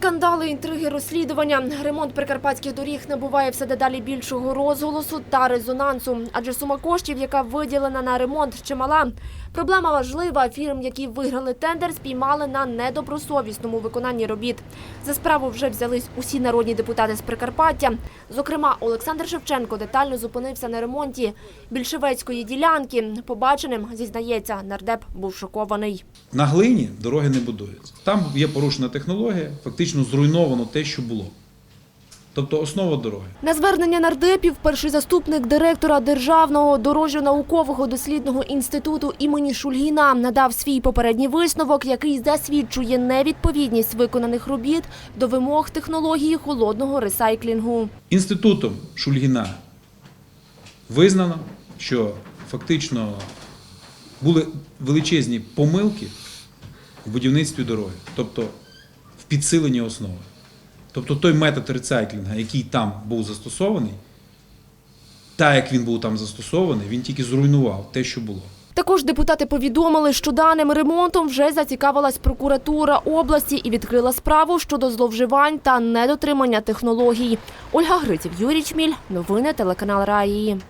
Скандали, інтриги, розслідування. Ремонт прикарпатських доріг набуває все дедалі більшого розголосу та резонансу. Адже сума коштів, яка виділена на ремонт, чимала. Проблема важлива. Фірм, які виграли тендер, спіймали на недобросовісному виконанні робіт. За справу вже взялись усі народні депутати з Прикарпаття. Зокрема, Олександр Шевченко детально зупинився на ремонті більшовецької ділянки. Побаченим зізнається, нардеп був шокований. На глині дороги не будуються. Там є порушена технологія, фактично зруйновано те, що було. Тобто основа дороги. На звернення нардепів перший заступник директора Державного дорожньо-наукового дослідного інституту імені Шульгіна надав свій попередній висновок, який засвідчує невідповідність виконаних робіт до вимог технології холодного ресайклінгу. Інститутом Шульгіна визнано, що фактично були величезні помилки в будівництві дороги, тобто в підсиленні основи. Тобто той метод рецайклінга, який там був застосований, так як він був там застосований, він тільки зруйнував те, що було. Також депутати повідомили, що даним ремонтом вже зацікавилась прокуратура області і відкрила справу щодо зловживань та недотримання технологій. Ольга Гриців, Юрій Чміль. Новини телеканал Раї.